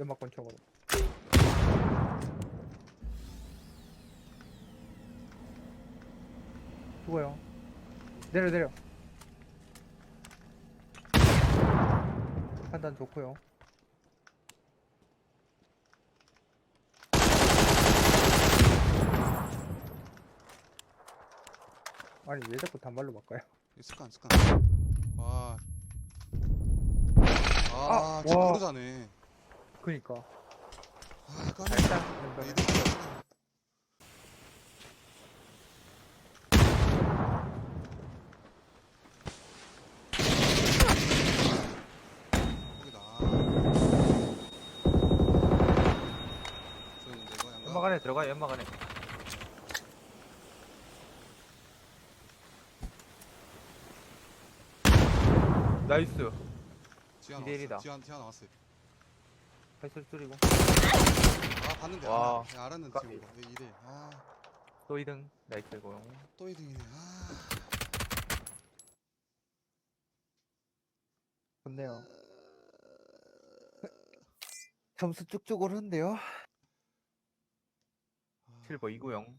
연막 권총으로. 죽어요. 내려 내려. 판단 좋고요. 아니 왜 자꾸 단발로 바꿔요? 이 습관 습관 와 아, 아, 진짜 와. 모르자네. 그니까. 아, 깜 이거. 연막 안에 들어가 연막 안에 나이스 지하. 나왔어요. 지하 지하 나왔어요. 발소리 줄이고 아 봤는데 와. 아, 야, 알았는데 까- 지금 이거. 네, 이대. 아, 또 2등 나이스고 또 2등이네. 아. 좋네요. 점수 쭉쭉 오르는데요. 아. 실버 2구용